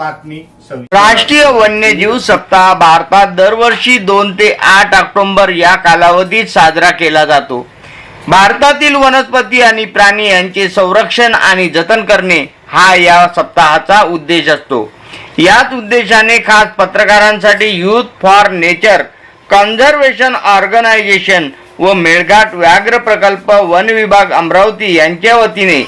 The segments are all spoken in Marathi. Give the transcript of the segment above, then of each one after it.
बातमी राष्ट्रीय वन्यजीव सप्ताह भारतात दरवर्षी दोन ते आठ ऑक्टोबर या कालावधीत साजरा केला जातो. भारतातील वनस्पती आणि प्राणी यांचे संरक्षण आणि जतन करणे हा या सप्ताहाचा उद्देश असतो. याच उद्देशाने खास पत्रकारांसाठी youth for nature conservation organisation व मेळघाट व्याघ्र प्रकल्प वन विभाग अमरावती यांच्या वतीने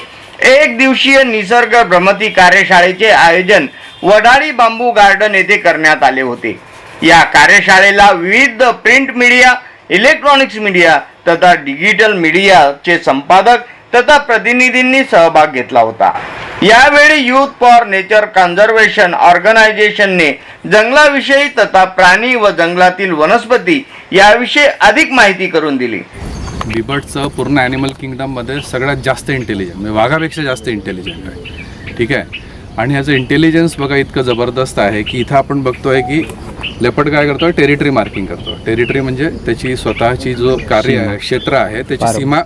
एक दिवसीय निसर्ग भ्रमती कार्यशाळेचे आयोजन वडाळी बांबू गार्डन येथे करण्यात आले होते. या कार्यशाळेला विविध प्रिंट मीडिया इलेक्ट्रॉनिक्स मीडिया तथा डिजिटल मीडियाचे संपादक तथा प्रतिनिधींनी सहभाग घेतला होता. यावेळी युथ फॉर नेचर कन्झर्वेशन ऑर्गनायझेशनने जंगलाविषयी तथा प्राणी व जंगलातील वनस्पती याविषयी अधिक माहिती करून दिली. बिबटचं पूर्ण ॲनिमल किंगडममध्ये सगळ्यात जास्त इंटेलिजंट म्हणजे वाघापेक्षा जास्त इंटेलिजंट आहे. ठीक आहे? आणि ह्याचं इंटेलिजन्स बघा इतकं जबरदस्त आहे की इथं आपण बघतोय की लेपट काय करतोय? टेरिटरी मार्किंग करतो टेरिटरी म्हणजे त्याची स्वतःची जो कार्य आहे क्षेत्र आहे त्याची सीमा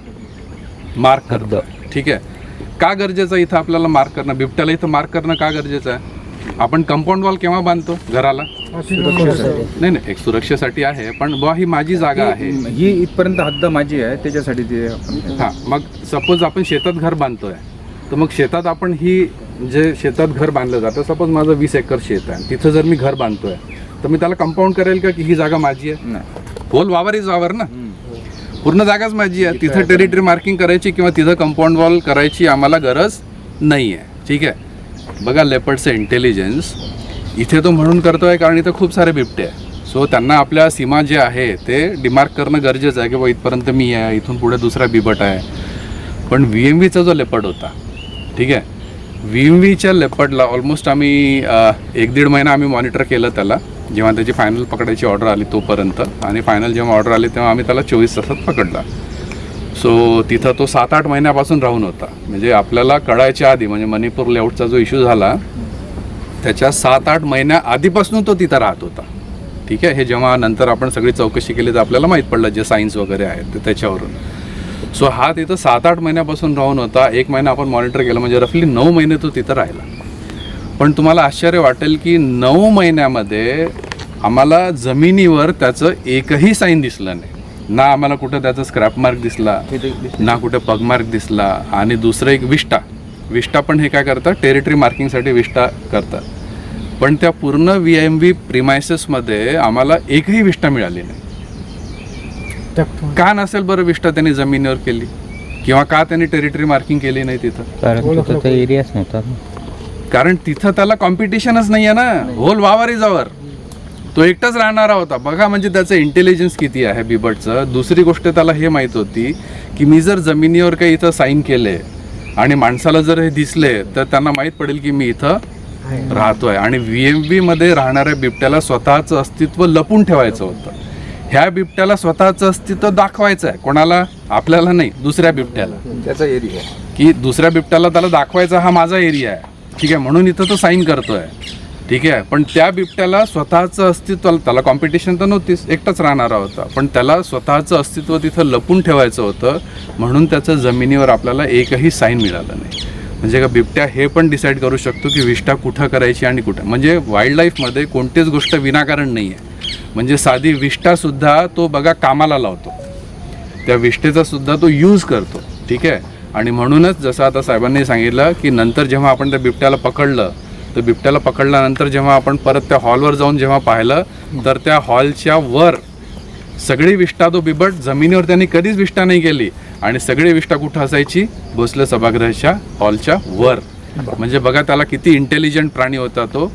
मार्क करतो ठीक आहे? का गरजेचं आहे इथं आपल्याला मार्क करणं? बिबट्याला इथं मार्क करणं का गरजेचं आहे? आपण कंपाऊंड वॉल केव्हा बांधतो? घराला? नाही नाही. एक सुरक्षेसाठी आहे पण बुवा ही माझी जागा आहे. ही इथपर्यंत हद्द माझी आहे त्याच्यासाठी ते आपण हां. मग सपोज आपण शेतात घर बांधतोय. तर मग शेतात आपण ही जे शेतात घर बांधलं जातं सपोज माझं वीस एकर शेत आहे तिथं जर मी घर बांधतोय तर मी त्याला कंपाऊंड करेल का की ही जागा माझी आहे? होल वावर इज वावर ना? पूर्ण जागाच माझी आहे तिथं टेरिटरी मार्किंग करायची किंवा तिथं कंपाऊंड वॉल करायची आम्हाला गरज नाही आहे. ठीक आहे? बघा लेपर्डचं इंटेलिजन्स इथे तो म्हणून करतोय कारण इथं खूप सारे बिबटे आहे. सो त्यांना आपल्या सीमा जे आहे ते डिमार्क करणं गरजेचं आहे की बा इथपर्यंत मी आहे इथून पुढे दुसरा बिबट आहे. पण व्ही एम व्हीचा जो लेपर्ड होता ठीक आहे? व्ही एम व्हीच्या लेपर्डला ऑलमोस्ट आम्ही एक दीड महिना आम्ही मॉनिटर केलं त्याला. जेव्हा त्याची फायनल पकडायची ऑर्डर आली तोपर्यंत. आणि फायनल जेव्हा ऑर्डर आली तेव्हा आम्ही त्याला चोवीस तासात पकडला. सो तिथं तो सात आठ महिन्यापासून राहून होता. म्हणजे आपल्याला कळायच्या आधी म्हणजे मणिपूर लेआउटचा जो इश्यू झाला त्याच्या सात आठ महिन्या आधीपासून तो तिथं राहत होता. ठीक आहे? हे जेव्हा नंतर आपण सगळी चौकशी केली तर आपल्याला माहीत पडलं जे सायन्स वगैरे आहेत त्याच्यावरून. सो हा तिथं सात आठ महिन्यापासून राहून होता. एक महिना आपण मॉनिटर केलं. म्हणजे रफली नऊ महिने तो तिथं राहिला. पण तुम्हाला आश्चर्य वाटेल की नऊ महिन्यामध्ये आम्हाला जमिनीवर त्याचं एकही साईन दिसलं नाही. ना आम्हाला कुठं त्याचा स्क्रॅप मार्क दिसला ना कुठे पग मार्क दिसला आणि दुसरं एक विष्टा विष्टा पण हे काय करतात टेरिटरी मार्किंगसाठी विष्टा करतात. पण त्या पूर्ण व्ही एम व्ही प्रिमायसेसमध्ये आम्हाला एकही विष्टा मिळाली नाही. का नसेल बरं विष्टा त्यांनी जमिनीवर केली? किंवा का त्यांनी टेरिटरी मार्किंग केली नाही तिथं? कारण तिथं तर एरियाच नव्हता ना. कारण तिथं त्याला कॉम्पिटिशनच नाही आहे ना. होल वावर इज अवर तो एकटाच राहणारा होता. बघा म्हणजे त्याचं इंटेलिजन्स किती आहे बिबटचं. दुसरी गोष्ट त्याला हे माहीत होती की मी जर जमिनीवर काही इथं साईन केले आणि माणसाला जर हे दिसले तर त्यांना माहीत पडेल की मी इथं राहतोय. आणि व्ही एममध्ये राहणाऱ्या बिबट्याला स्वतःचं अस्तित्व लपून ठेवायचं होतं. ह्या बिबट्याला स्वतःचं अस्तित्व दाखवायचं आहे कोणाला? आपल्याला नाही दुसऱ्या बिबट्याला. त्याचा एरिया की दुसऱ्या बिबट्याला त्याला दाखवायचा हा माझा एरिया आहे. ठीक आहे म्हणून इथं तो साईन करतोय. ठीक आहे पण त्या बिबट्याला स्वतःचं अस्तित्व त्याला कॉम्पिटिशन तर नव्हतीच एकटाच राहणारा होता. पण त्याला स्वतःचं अस्तित्व तिथं लपून ठेवायचं होतं म्हणून त्याचं जमिनीवर आपल्याला एकही साईन मिळालं नाही. म्हणजे का बिबट्या हे पण डिसाईड करू शकतो की विष्ठा कुठं करायची आणि कुठं. म्हणजे वाईल्ड लाईफमध्ये कोणतीच गोष्ट विनाकारण नाही आहे म्हणजे साधी विष्ठासुद्धा तो बघा कामाला लावतो. त्या विष्ठेचा सुद्धा तो यूज करतो. ठीक आहे? आणि म्हणूनच जसं आता साहेबांनी सांगितलं की नंतर जेव्हा आपण त्या बिबट्याला पकडलं तर बिबट्याला पकडल्यानंतर जेव्हा आपण परत त्या हॉलवर जाऊन जेव्हा पाहिलं तर त्या हॉलच्या वर सगळी विष्ठा तो बिबट जमिनीवर त्यांनी कधीच विष्ठा नाही केली. आणि सगळी विष्ठा कुठं असायची? भोसले सभागृहाच्या हॉलच्या वर. म्हणजे बघा त्याला किती इंटेलिजंट प्राणी होता तो.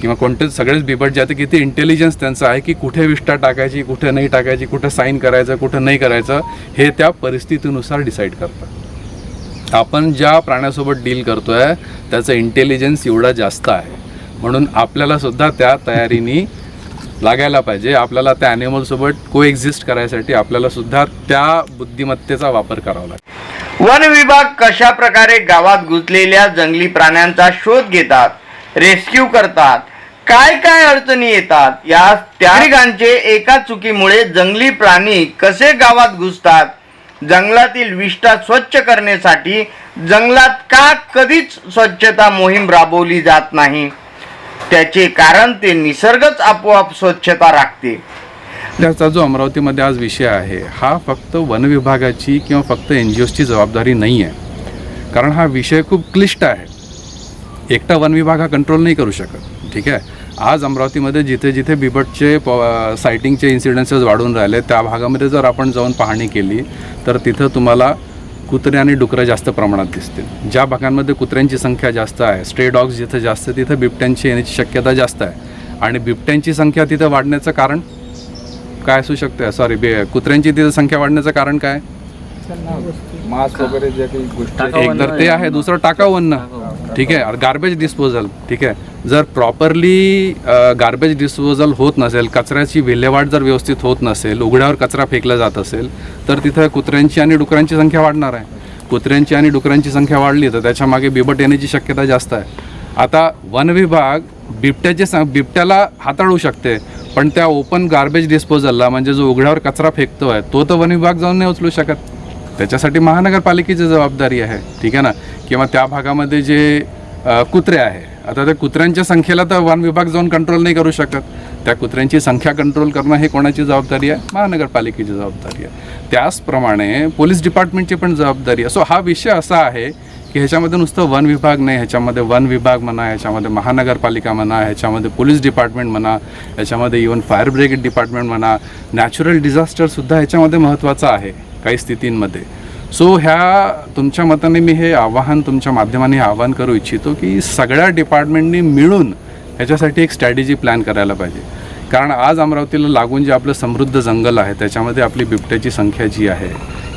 किंवा कोणते सगळेच बिबट जे आहे किती इंटेलिजन्स त्यांचं आहे की कुठे विष्ठा टाकायची कुठे नाही टाकायची कुठे साईन करायचं कुठं नाही करायचं हे त्या परिस्थितीनुसार डिसाईड करतात. आपण ज्या प्राण्यासोबत डील करतोय त्याचं इंटेलिजन्स एवढा जास्त आहे. म्हणून आपल्याला सुद्धा त्या तयारीने लागायला पाहिजे. आपल्याला त्या ॲनिमलसोबत को एक्झिस्ट करायसाठी आपल्याला सुद्धा त्या बुद्धिमत्तेचा वापर करावा लागेल वन विभाग कशा प्रकारे गावात घुसलेल्या जंगली प्राण्यांचा शोध घेतात? रेस्क्यू करतात. काय काय अडचणी येतात? या त्यागांचे एका चुकीमुळे जंगली प्राणी कसे गावात घुसतात? जंगलातील विष्ठा स्वच्छ करण्यासाठी जंगलात का कधीच स्वच्छता मोहीम राबवली जात नाही? त्याचे कारण ते निसर्गच आपोआप स्वच्छता राखते. त्याचा जो अमरावतीमध्ये आज विषय आहे हा फक्त वन विभागाची किंवा फक्त एन जी ओची जबाबदारी नाही आहे कारण हा विषय खूप क्लिष्ट आहे. एकटा वन विभाग हा कंट्रोल नाही करू शकत. ठीक आहे? आज अमरावतीमध्ये जिथे जिथे बिबटचे प सायटिंगचे इन्सिडेन्सेस वाढून राहिले त्या भागामध्ये जर आपण जाऊन पाहणी केली तर तिथं तुम्हाला कुत्रे आणि डुकरं जास्त प्रमाणात दिसतील. ज्या भागांमध्ये कुत्र्यांची संख्या जास्त आहे स्ट्रे डॉग्स जिथं जास्त तिथं बिबट्यांची येण्याची शक्यता जास्त आहे. आणि बिबट्यांची संख्या तिथं वाढण्याचं कारण काय असू शकते सॉरी बे कुत्र्यांची तिथं संख्या वाढण्याचं कारण काय? मांस वगैरे काही गोष्टी एक तर ते आहे दुसरं टाकाऊ अन्न. ठीक आहे? गार्बेज डिस्पोजल ठीक आहे? जर प्रॉपरली गार्बेज डिस्पोजल होत नसेल कचऱ्याची विल्हेवाट जर व्यवस्थित होत नसेल उघड्यावर कचरा फेकला जात असेल तर तिथं कुत्र्यांची आणि डुकरांची संख्या वाढणार आहे. कुत्र्यांची आणि डुकरांची संख्या वाढली तर त्याच्यामागे बिबट येण्याची शक्यता जास्त आहे. आता वन विभाग बिबट्याचे स बिबट्याला हाताळू शकते पण त्या ओपन गार्बेज डिस्पोजलला म्हणजे जो उघड्यावर कचरा फेकतो आहे तो तर वन विभाग जाऊन नाही उचलू शकत. त्याच्यासाठी महानगरपालिकेची जबाबदारी आहे ठीक आहे ना? किंवा त्या भागामध्ये जे कुत्रे आहे आता त्या कुत्र्यांच्या संख्येला तर वन विभाग जाऊन कंट्रोल नाही करू शकत. त्या कुत्र्यांची संख्या कंट्रोल करणं हे कोणाची जबाबदारी आहे? महानगरपालिकेची जबाबदारी आहे. त्याचप्रमाणे पोलीस डिपार्टमेंटची पण जबाबदारी आहे. सो हा विषय असा आहे की ह्याच्यामध्ये नुसतं वन विभाग नाही ह्याच्यामध्ये वन विभाग म्हणा ह्याच्यामध्ये महानगरपालिका म्हणा ह्याच्यामध्ये पोलीस डिपार्टमेंट म्हणा ह्याच्यामध्ये इवन फायर ब्रिगेड डिपार्टमेंट म्हणा नॅचरल डिझास्टरसुद्धा ह्याच्यामध्ये महत्त्वाचं आहे. काही स्थितींमध्ये. सो ह्या तुमच्या मताने मी हे आवाहन तुमच्या माध्यमाने आवाहन करू इच्छितो की सगळ्या डिपार्टमेंटनी मिळून ह्याच्यासाठी एक स्ट्रॅटेजी प्लॅन करायला पाहिजे. कारण आज अमरावतीला लागून जे आपलं समृद्ध जंगल आहे त्याच्यामध्ये आपली बिबट्याची संख्या जी आहे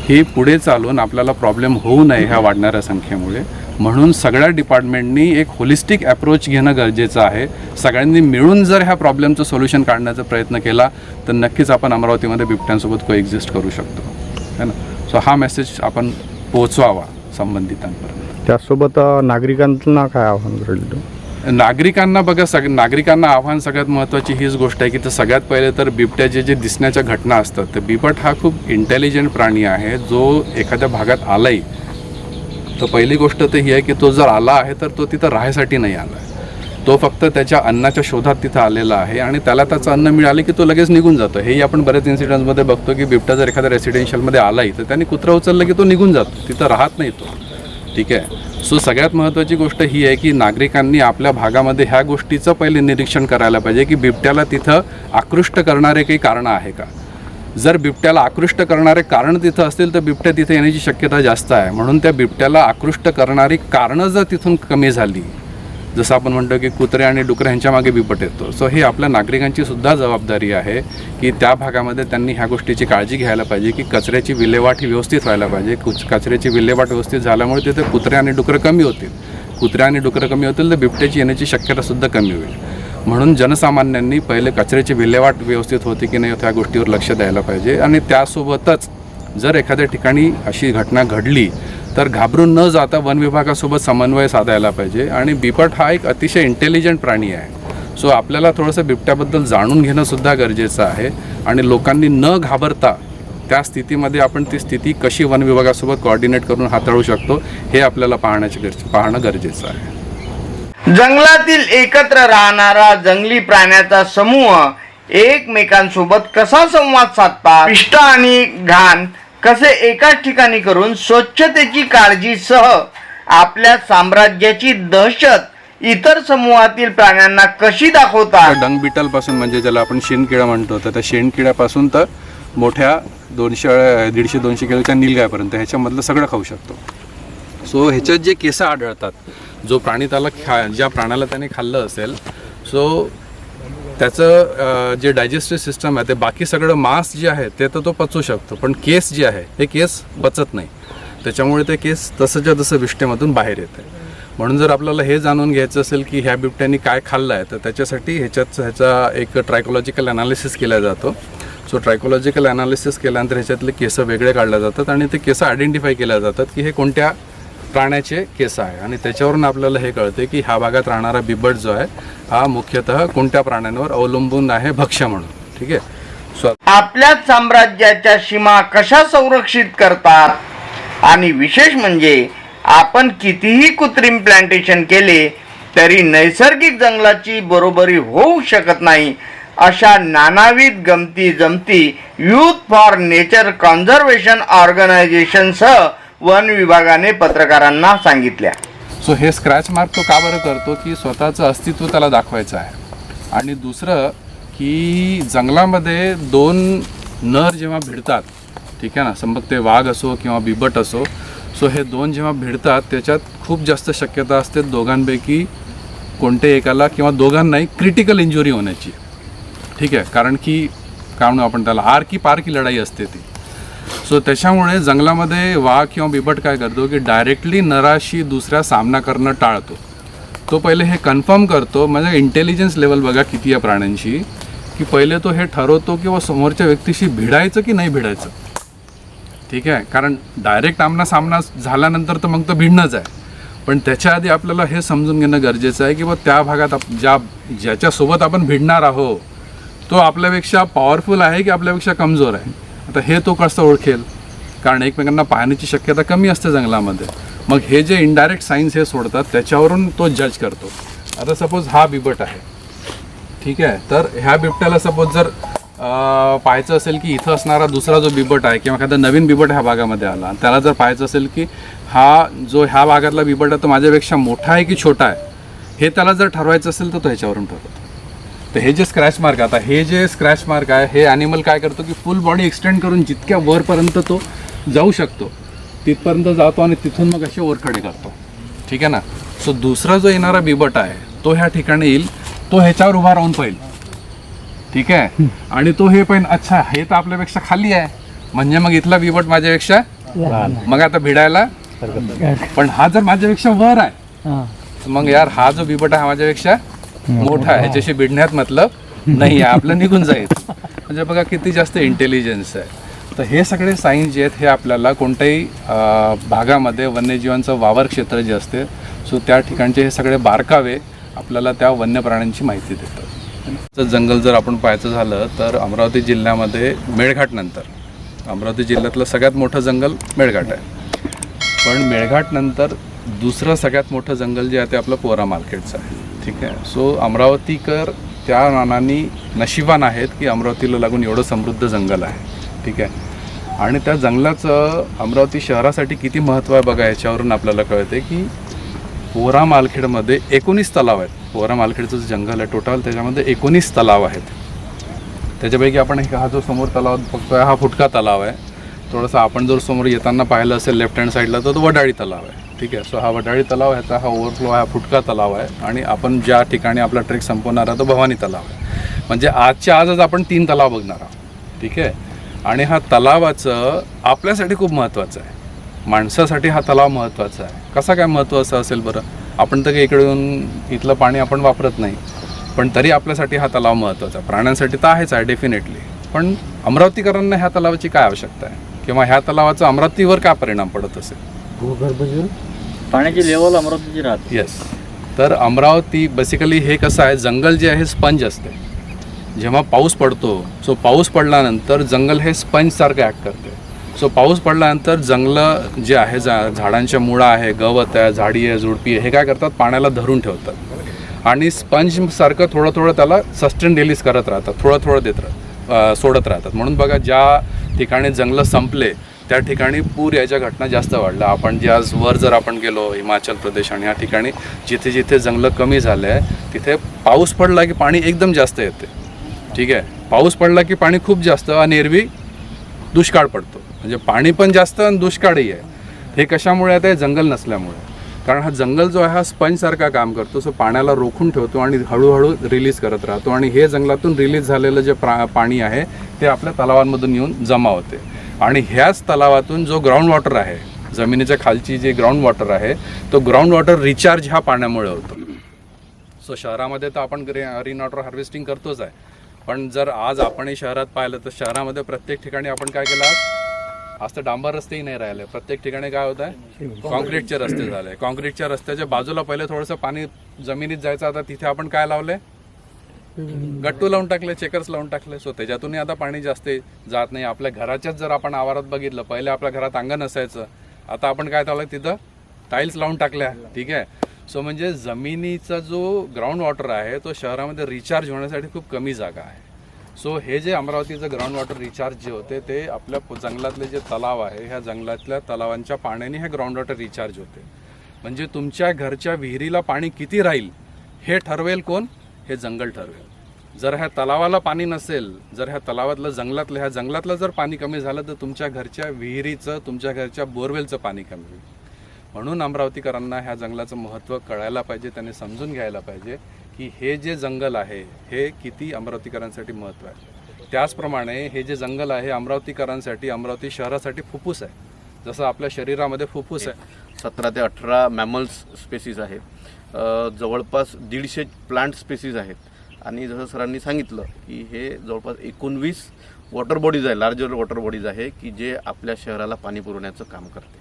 ही पुढे चालून आपल्याला प्रॉब्लेम होऊ नये ह्या वाढणाऱ्या संख्येमुळे. म्हणून सगळ्या डिपार्टमेंटनी एक होलिस्टिक अप्रोच घेणं गरजेचं आहे. सगळ्यांनी मिळून जर ह्या प्रॉब्लेमचं सोल्युशन काढण्याचा प्रयत्न केला तर नक्कीच आपण अमरावतीमध्ये बिबट्यांसोबत को एक्झिस्ट करू शकतो. है ना. सो हा मेसेज आपण पोचवावा संबंधितांपर्यंत. त्यासोबत नागरिकांना काय आव्हान नागरिकांना बघा सग नागरिकांना आव्हान सगळ्यात महत्त्वाची हीच गोष्ट आहे की तर सगळ्यात पहिले तर बिबट्याचे जे दिसण्याच्या घटना असतात तर बिबट हा खूप इंटेलिजंट प्राणी आहे. जो एखाद्या भागात आलाही तर पहिली गोष्ट तर ही आहे की तो जर आला आहे तर तो तिथं राहायसाठी नाही आला आहे तो फक्त त्याच्या अन्नाच्या शोधात तिथं आलेला आहे आणि त्याला त्याचं अन्न मिळाले की तो लगेच निघून जातो. हेही आपण बऱ्याच इन्सिडेंट्समध्ये बघतो की बिबटा जर एखाद्या रेसिडेन्शियलमध्ये आलाही तर त्याने कुत्रा उचललं की तो निघून जातो. तिथं राहत नाही तो. ठीक आहे? सो सगळ्यात महत्त्वाची गोष्ट ही आहे की नागरिकांनी आपल्या भागामध्ये ह्या गोष्टीचं पहिले निरीक्षण करायला पाहिजे की बिबट्याला तिथं आकृष्ट करणारे काही कारणं आहे का? जर बिबट्याला आकृष्ट करणारे कारण तिथं असतील तर बिबट्या तिथे येण्याची शक्यता जास्त आहे. म्हणून त्या बिबट्याला आकृष्ट करणारी कारणं जर तिथून कमी झाली जसं आपण म्हणतो की कुत्रे आणि डुकरं ह्यांच्या मागे बिबट येतो. सो ही आपल्या नागरिकांची सुद्धा जबाबदारी आहे की त्या भागामध्ये त्यांनी ह्या गोष्टीची काळजी घ्यायला पाहिजे की कचऱ्याची विल्हेवाट ही व्यवस्थित व्हायला पाहिजे. कुच कचऱ्याची विल्हेवाट व्यवस्थित झाल्यामुळे तिथे कुत्रे आणि डुकरं कमी होतील. कुत्रे आणि डुकरं कमी होतील तर बिबट्याची येण्याची शक्यतासुद्धा कमी होईल. म्हणून जनसामान्यांनी पहिले कचऱ्याची विल्हेवाट व्यवस्थित होती की नाही त्या गोष्टीवर लक्ष द्यायला पाहिजे. आणि त्यासोबतच जर एखाद्या ठिकाणी अशी घटना घडली तर घाबरून न जाता वन विभागासोबत समन्वय साधायला पाहिजे. आणि बिपट हा एक अतिशय इंटेलिजंट प्राणी आहे. सो आपल्याला थोडंसं बिबट्याबद्दल जाणून घेणं सुद्धा गरजेचं आहे. आणि लोकांनी न घाबरता त्या स्थितीमध्ये आपण ती स्थिती कशी वन विभागासोबत कोऑर्डिनेट करून हाताळू शकतो हे आपल्याला पाहण्याची गरज पाहणं गरजेचं आहे. जंगलातील एकत्र राहणारा जंगली प्राण्याचा समूह एकमेकांसोबत कसा संवाद साधतात? पिष्ट आणि घाण कसे एकाच ठिकाणी करून स्वच्छतेची काळजीसह आपल्या साम्राज्याची दहशत इतर समूहातील प्राण्यांना कशी दाखवतात डंग बिटलपासून म्हणजे ज्याला आपण शेणकिडा म्हणतो तर त्या शेणकिड्यापासून तर मोठ्या दोनशे दीडशे दोनशे किलोच्या निलगायपर्यंत ह्याच्यामधलं सगळं खाऊ शकतो. सो ह्याच्यात जे केस आढळतात जो प्राणी त्याला खा ज्या प्राण्याला त्याने खाल्लं असेल सो त्याचं जे डायजेस्टिव्ह सिस्टम आहे ते बाकी सगळं मांस जे आहे ते तर तो पचू शकतो पण केस जे आहे हे केस पचत नाही. त्याच्यामुळे ते केस तसंच्या तसं विष्ठेमधून बाहेर येते म्हणून जर आपल्याला हे जाणून घ्यायचं असेल की ह्या बिबट्यांनी काय खाल्लं आहे तर त्याच्यासाठी ह्याच्यात ह्याचा एक ट्रायकोलॉजिकल अनालिसिस केला जातो. सो ट्रायकोलॉजिकल अनालिसिस केल्यानंतर ह्याच्यातले केस वेगळे काढले जातात आणि ते केस आयडेंटिफाय केल्या जातात की हे कोणत्या प्राण्याचे केस आहे. आणि त्याच्यावरून आपल्याला हे कळते की ह्या भागात राहणारा बिबट जो आहे हा मुख्यतः कोणत्या प्राण्यांवर अवलंबून आहे भक्ष्य म्हणून. ठीक आहे? आपल्याच साम्राज्याच्या सीमा कशा संरक्षित करतात? आणि विशेष म्हणजे आपण कितीही कृत्रिम प्लांटेशन केले तरी नैसर्गिक जंगलाची बरोबरी होऊ शकत नाही अशा नानाविध गमती जमती युथ फॉर नेचर कॉन्झर्वेशन ऑर्गनायझेशनसह वन विभागाने पत्रकारांना सांगितल्या. सो हे स्क्रॅच मार्क तो का बरं करतो? की स्वतःचं अस्तित्व त्याला दाखवायचं आहे. आणि दुसरं की जंगलामध्ये दोन नर जेव्हा भिडतात ठीक आहे ना? समज ते वाघ असो किंवा बिबट असो सो हे दोन जेव्हा भिडतात त्याच्यात खूप जास्त शक्यता असते दोघांपैकी कोणते एकाला किंवा दोघांनाही क्रिटिकल इंजुरी होण्याची. ठीक आहे? कारण की काय म्हणू आपण त्याला? आर की पार की लढाई असते ती. सो त्याच्यामुळे जंगलामध्ये वाघ किंवा बिबट काय करतो की डायरेक्टली नराशी दुसऱ्या सामना करणं टाळतो. तो पहिले हे कन्फर्म करतो म्हणजे इंटेलिजन्स लेवल बघा किती आहे प्राण्यांची की पहिले तो हे ठरवतो किंवा समोरच्या व्यक्तीशी भिडायचं की नाही भिडायचं. ठीक आहे? कारण डायरेक्ट आमना सामना झाल्यानंतर तर मग तो भिडणंच आहे. पण त्याच्या आधी आपल्याला हे समजून घेणं गरजेचं आहे की बा त्या भागात आप ज्या ज्याच्यासोबत आपण भिडणार आहोत तो आपल्यापेक्षा पॉवरफुल आहे की आपल्यापेक्षा कमजोर आहे? आता हे तो कसं ओळखेल? कारण एकमेकांना पाहण्याची शक्यता कमी असते जंगलामध्ये. मग हे जे इनडायरेक्ट सायन्स हे सोडतात त्याच्यावरून तो जज करतो. आता सपोज हा बिबट आहे. ठीक आहे? तर ह्या बिबट्याला सपोज जर पाहायचं असेल की इथं असणारा दुसरा जो बिबट आहे किंवा एखादा नवीन बिबट ह्या भागामध्ये आला आणि त्याला जर पाहायचं असेल की हा जो ह्या भागातला बिबट आहे तो माझ्यापेक्षा मोठा आहे की छोटा आहे हे त्याला जर ठरवायचं असेल तर तो ह्याच्यावरून ठरवतो. तर हे जे स्क्रॅच मार्क आता हे जे स्क्रॅच मार्क आहे हे ॲनिमल काय करतो की फुल बॉडी एक्सटेंड करून जितक्या वरपर्यंत तो जाऊ शकतो तिथपर्यंत जातो आणि तिथून मग असे ओरखडे करतो. ठीक आहे ना? सो दुसरा जो येणारा बिबट आहे तो ह्या ठिकाणी येईल तो ह्याच्यावर उभा राहून पाहिल. ठीक आहे? आणि तो हे पण अच्छा हे तर आपल्यापेक्षा खाली आहे. म्हणजे मग इथला बिबट माझ्यापेक्षा मग आता भिडायला? पण हा जर माझ्यापेक्षा वर आहे मग यार हा जो बिबट आहे माझ्यापेक्षा मोठा आहे ह्याच्याशी भिडण्यात मतलब नाही आहे. आपलं निघून जाईल. म्हणजे बघा किती जास्त इंटेलिजन्स आहे. तर हे सगळे सायन्स जे आहेत हे आपल्याला कोणत्याही भागामध्ये वन्यजीवांचं वावर क्षेत्र जे असते सो त्या ठिकाणचे हे सगळे बारकावे आपल्याला त्या वन्य प्राण्यांची माहिती देतात. तर जंगल जर आपण पाहायचं झालं तर अमरावती जिल्ह्यामध्ये मेळघाट नंतर. अमरावती जिल्ह्यातलं सगळ्यात मोठं जंगल मेळघाट आहे. पण मेळघाटनंतर दुसरं सगळ्यात मोठं जंगल जे आहे ते आपलं पोरा मार्केटचं आहे. ठीक आहे? सो अमरावतीकर त्या नानांनी नशिबान आहेत की अमरावतीला लागून एवढं समृद्ध जंगल आहे. ठीक आहे? आणि त्या जंगलाचं अमरावती शहरासाठी किती महत्त्व आहे बघा याच्यावरून आपल्याला कळते की पोरा मालखेडमध्ये एकोणीस तलाव आहेत. पोरा मालखेडचं जे जंगल आहे टोटल त्याच्यामध्ये एकोणीस तलाव आहेत. त्याच्यापैकी आपण एक हा जो समोर तलाव बघतोय हा फुटका तलाव आहे. थोडंसं आपण जर समोर येताना पाहिलं असेल लेफ्ट हँड साईडला तर तो वडाळी तलाव आहे. ठीक आहे? सो हा वडाळी तलाव ह्याचा हा ओव्हरफ्लो हा फुटका तलाव आहे. आणि आपण ज्या ठिकाणी आपला ट्रेक संपवणार आहे तो भवानी तलाव आहे. म्हणजे आजच्या आजच आपण तीन तलाव बघणार आहोत. ठीक आहे? आणि हा तलावाचं आपल्यासाठी खूप महत्त्वाचं आहे. माणसासाठी हा तलाव महत्त्वाचा आहे. कसा काय महत्त्वाचा असेल बरं? आपण तर काही इकडे येऊन इथलं पाणी आपण वापरत नाही. पण तरी आपल्यासाठी हा तलाव महत्त्वाचा आहे. प्राण्यांसाठी तर आहेच आहे डेफिनेटली पण अमरावतीकरांना ह्या तलावाची काय आवश्यकता आहे? किंवा ह्या तलावाचा अमरावतीवर काय परिणाम पडत असेल? पाण्याची लेवल अमरावतीची राहते. येस तर अमरावती बेसिकली हे कसं आहे जंगल जे आहे स्पंज असते. जेव्हा पाऊस पडतो सो पाऊस पडल्यानंतर जंगल हे स्पंजसारखं ॲक्ट करते. सो पाऊस पडल्यानंतर जंगलं जे आहे जा झाडांच्या मुळा आहे गवत आहे झाडी आहे झुडपी आहे हे काय करतात? पाण्याला धरून ठेवतात. आणि स्पंजसारखं थोडं थोडं त्याला सस्टेन रिलीज करत राहतात थोडं थोडं देत राहत अं, सोडत राहतात. म्हणून बघा ज्या ठिकाणी जंगलं संपले त्या ठिकाणी पूर याच्या घटना जास्त वाढल्या. आपण जे आज वर जर आपण गेलो हिमाचल प्रदेश आणि या ठिकाणी जिथे जिथे जंगलं कमी झाले आहे तिथे पाऊस पडला की पाणी एकदम जास्त येते. ठीक आहे? पाऊस पडला की पाणी खूप जास्त आणि एरवी दुष्काळ पडतो. म्हणजे पाणी पण जास्त आणि दुष्काळही आहे. हे कशामुळे आहे? ते जंगल नसल्यामुळे. कारण हा जंगल जो आहे हा स्पंजसारखा काम करतो. सो पाण्याला रोखून ठेवतो आणि हळूहळू रिलीज करत राहतो. आणि हे जंगलातून रिलीज झालेलं जे प्रा पाणी आहे ते आपल्या तलावांमधून येऊन जमा होते. आणि ह्याच तलावातून जो ग्राउंड वॉटर आहे जमिनीच्या खालची जे ग्राउंड वॉटर आहे तो ग्राउंड वॉटर रिचार्ज ह्या पाण्यामुळे होतो. सो शहरामध्ये तर आपण रेन वॉटर हार्वेस्टिंग करतोच आहे. पण जर आज आपणही शहरात पाहिलं तर शहरामध्ये प्रत्येक ठिकाणी आपण काय केलं आज तर डांबर रस्तेही नाही राहिले. प्रत्येक ठिकाणी काय होत आहे? कॉन्क्रीटचे रस्ते झाले. कॉन्क्रीटच्या रस्त्याच्या बाजूला पहिले थोडंसं पाणी जमिनीत जायचं. आता तिथे आपण काय लावले? गट्टू लावून टाकले चेकर्स लावून टाकले. सो त्याच्यातूनही आता पाणी जास्त जात नाही. आपल्या घराच्याच जर आपण आवारात बघितलं पहिले आपल्या घरात अंगण असायचं. आता आपण काय चाललं तिथं? टाईल्स लावून टाकल्या. ठीक आहे? सो म्हणजे जमिनीचा जो ग्राउंड वॉटर आहे तो शहरामध्ये रिचार्ज होण्यासाठी खूप कमी जागा आहे. सो हे जे अमरावतीचं ग्राउंड वॉटर रिचार्ज जे होते ते आपल्या जंगलातले जे तलाव आहे ह्या जंगलातल्या तलावांच्या पाण्याने हे ग्राउंड वॉटर रिचार्ज होते. म्हणजे तुमच्या घरच्या विहिरीला पाणी किती राहील हे ठरवेल कोण? हे जंगल ठरवेल. जर ह्या तलावाला पाणी नसेल जर ह्या तलावातलं जंगलातलं ह्या जंगलातलं जर पाणी कमी झालं तर तुमच्या घरच्या विहिरीचं तुमच्या घरच्या बोरवेलचं पाणी कमी होईल. म्हणून अमरावतीकरांना ह्या जंगलाचं महत्त्व कळायला पाहिजे त्यांनी समजून घ्यायला पाहिजे. की हे जे जंगल आहे हे किती अमरावतीकरांसाठी महत्त्व आहे. त्याचप्रमाणे हे जे जंगल आहे अमरावतीकरांसाठी अमरावती शहरासाठी फुफ्फुस आहे. जसं आपल्या शरीरामध्ये फुफ्फुस आहे. सतरा ते अठरा मॅमल्स स्पेसीज आहेत जवळपास दीडशे प्लांट स्पेसीज आहेत. आणि जसं सरांनी सांगितलं की हे जवळपास एकोणवीस वॉटर बॉडीज आहे. लार्जर वॉटर बॉडीज आहे की जे आपल्या शहराला पाणी पुरवण्याचं काम करते.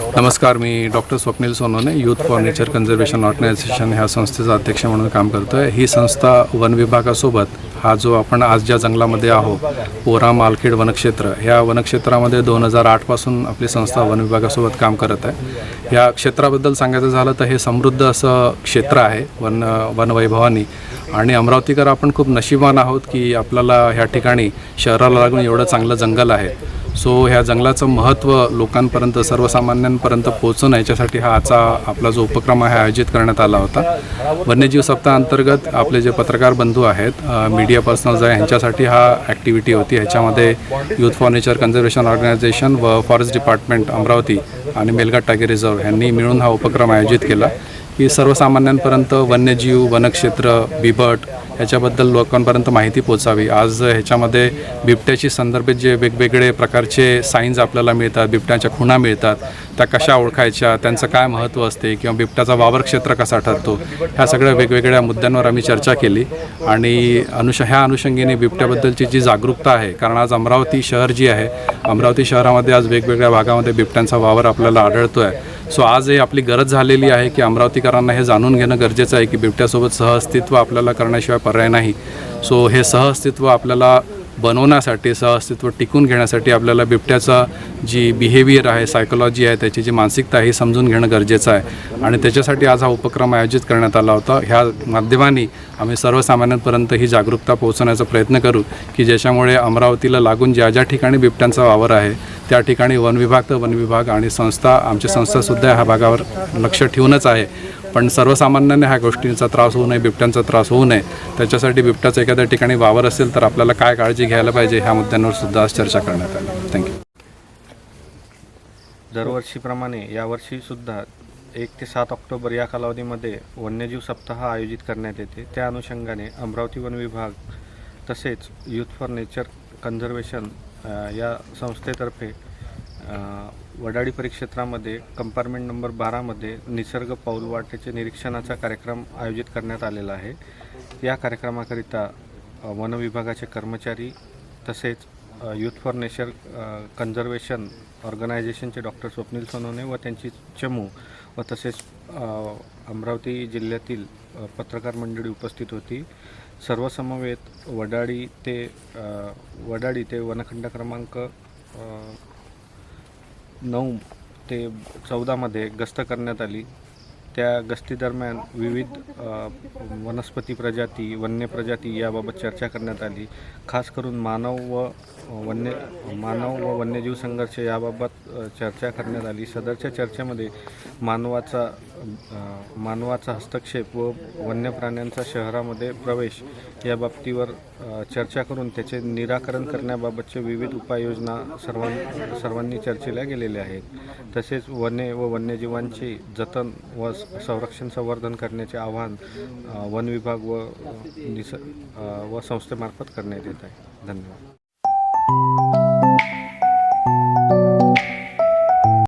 नमस्कार मी doctor Swapnil Sonone youth for nature conservation organisation ह्या संस्थेचा अध्यक्ष म्हणून काम करतो आहे ही संस्था वन विभागासोबत हा जो आपण आज ज्या जंगलामध्ये आहोत पोरा मालखेड वनक्षेत्र ह्या वनक्षेत्रामध्ये दोन हजार आठपासून आपली संस्था वन विभागासोबत काम करत आहे. या क्षेत्राबद्दल सांगायचं झालं तर हे समृद्ध असं क्षेत्र आहे वन वनवैभवानी आणि अमरावतीकर आपण खूप नशिबान आहोत की आपल्याला ह्या ठिकाणी शहराला लागून एवढं चांगलं जंगल आहे. सो ह्या जंगलाचं महत्त्व लोकांपर्यंत सर्वसामान्यांपर्यंत पोहोचणं याच्यासाठी हा आजचा आपला जो उपक्रम आहे आयोजित करण्यात आला होता. वन्यजीव सप्ताहांतर्गत आपले जे पत्रकार बंधू आहेत मीडिया पर्सनल्स आहे ह्यांच्यासाठी हा ॲक्टिव्हिटी होती. ह्याच्यामध्ये youth for nature conservation organisation व फॉरेस्ट डिपार्टमेंट अमरावती आणि मेलघाट टायगर रिझर्व यांनी मिळून हा उपक्रम आयोजित केला. की सर्वसामान्यांपर्यंत वन्यजीव वनक्षेत्र बिबट ह्याच्याबद्दल लोकांपर्यंत माहिती पोचावी. आज ह्याच्यामध्ये बिबट्याशी संदर्भित जे वेगवेगळे प्रकारचे साईन्स आपल्याला मिळतात बिबट्याच्या खुणा मिळतात त्या कशा ओळखायच्या त्यांचं काय महत्त्व असते किंवा बिबट्याचा वावर क्षेत्र कसा ठरतो ह्या सगळ्या वेगवेगळ्या मुद्द्यांवर आम्ही चर्चा केली. आणि अनुष ह्या अनुषंगाने बिबट्याबद्दलची जी जागरूकता आहे कारण आज अमरावती शहर जी आहे अमरावती शहरामध्ये आज वेगवेगळ्या भागामध्ये बिबट्यांचा वावर आपल्याला आढळतो आहे सो आज हे आपली गरज झालेली आहे की अमरावतीकरांना हे जाणून घेणं गरजेचं आहे की बिबट्यासोबत सहअस्तित्व आपल्याला करण्याशिवाय पर्याय नाही. सो हे सहअस्तित्व आपल्याला बनवण्यासाठी सहअस्तित्व टिकून घेण्यासाठी आपल्याला बिबट्याचा जी बिहेवियर आहे सायकोलॉजी आहे त्याची जी मानसिकता आहे ही समजून घेणं गरजेचं आहे. आणि त्याच्यासाठी आज हा उपक्रम आयोजित करण्यात आला होता. ह्या माध्यमाने आम्ही सर्वसामान्यांपर्यंत ही जागरूकता पोहोचवण्याचा प्रयत्न करू की ज्याच्यामुळे अमरावतीला लागून ज्या ज्या ठिकाणी बिबट्यांचा वावर आहे त्या ठिकाणी वन विभाग तर वन विभाग आणि संस्था आमची संस्थासुद्धा ह्या भागावर लक्ष ठेवूनच आहे. पण सर्वसामान्यांना ह्या गोष्टींचा त्रास होऊ नये बिबट्यांचा त्रास होऊ नये. त्याच्यासाठी बिबट्याचं एखाद्या ठिकाणी वावर असेल तर आपल्याला काय काळजी घ्यायला पाहिजे ह्या मुद्द्यांवर सुद्धा आज चर्चा करण्यात आली. थँक्यू दरवर्षीप्रमाणे यावर्षीसुद्धा एक ते सात ऑक्टोबर या कालावधीमध्ये वन्यजीव सप्ताह आयोजित करण्यात येते. त्या अनुषंगाने अमरावती वन विभाग तसेच यूथ फॉर नेचर कन्झर्वेशन या संस्थेतर्फे वडाळी परिक्षेत्रामध्ये कंपार्टमेंट नंबर बारामध्ये निसर्ग पाऊलवाटेचे निरीक्षणाचा कार्यक्रम आयोजित करण्यात आलेला आहे. या कार्यक्रमाकरिता वनविभागाचे वन विभागाचे कर्मचारी तसेच यूथ फॉर नेचर कन्झर्वेशन ऑर्गनायझेशनचे डॉक्टर स्वप्नील सोनवणे व त्यांची चमू व तसेच अमरावती जिल्ह्यातील पत्रकार मंडळी उपस्थित होती. सर्वसमवेत वडाळी ते वडाळी ते वनखंड क्रमांक नऊ ते चौदामध्ये गस्त करण्यात आली. त्या गस्तीदरम्यान विविध वनस्पती प्रजाती वन्य प्रजाती याबाबत चर्चा करण्यात आली. खास करून मानव व वन्य मानव व वन्यजीव संघर्ष याबाबत चर्चा करण्यात आली. सदरच्या चर्चेमध्ये मानवाचा मानवाचा हस्तक्षेप व वन्य प्राण्यांचा शहरामध्ये प्रवेश या बाबतीवर चर्चा करून त्याचे निराकरण करण्याबाबतचे विविध उपाययोजना सर्वां सर्वांनी चर्चेला गेलेल्या आहेत. तसेच वने व वन्यजीवांचे जतन व संरक्षण संवर्धन करण्याचे आवाहन वन विभाग व निस व संस्थेमार्फत करण्यात येत आहे. धन्यवाद.